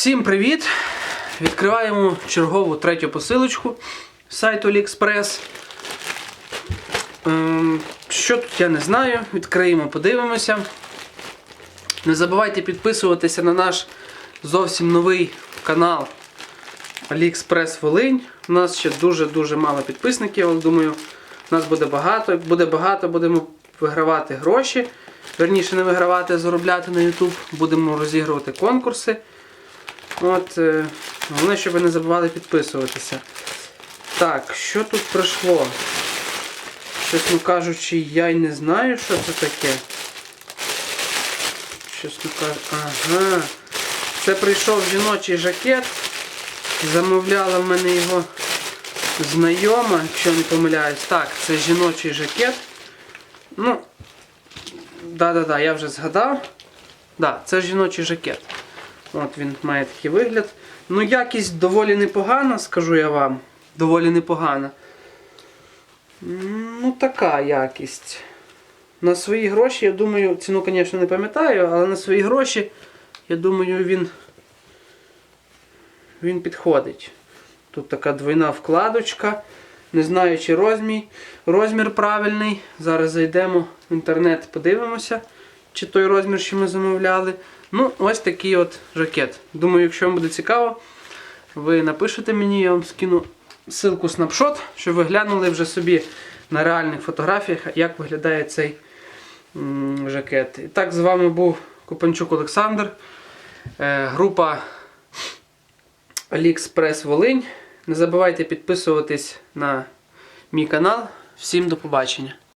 Всім привіт! Відкриваємо чергову третю посилочку з сайту AliExpress. Ем, Що тут я не знаю. Відкриємо, подивимося. Не забувайте підписуватися на наш зовсім новий канал AliExpress Волинь. У нас ще дуже-дуже мало підписників, але думаю, нас буде багато. Буде багато, будемо вигравати гроші. Верніше не вигравати, а заробляти на YouTube. Будемо розігрувати конкурси. От, е, головне, щоб ви не забували підписуватися. Так, що тут пройшло? Чесно кажучи, я й не знаю, що це таке. Чесно кажучи, ага. Це прийшов жіночий жакет. Замовляла в мене його знайома, якщо не помиляюсь. Так, це жіночий жакет. Ну, да-да-да, я вже згадав. Да, це жіночий жакет. От він має такий вигляд. Ну, якість доволі непогана, скажу я вам. Доволі непогана. Ну, така якість. На свої гроші, я думаю, ціну, звісно, не пам'ятаю, але на свої гроші, я думаю, він, він підходить. Тут така двойна вкладочка. Не знаю, чи розмір, розмір правильний. Зараз зайдемо в інтернет, подивимося, чи той розмір, що ми замовляли. Ну, ось такий от жакет. Думаю, якщо вам буде цікаво, ви напишете мені, я вам скину ссылку снапшот, щоб ви глянули вже собі на реальних фотографіях, як виглядає цей жакет. І так, з вами був Купанчук Олександр, е, група AliExpress Волинь. Не забувайте підписуватись на мій канал. Всім до побачення!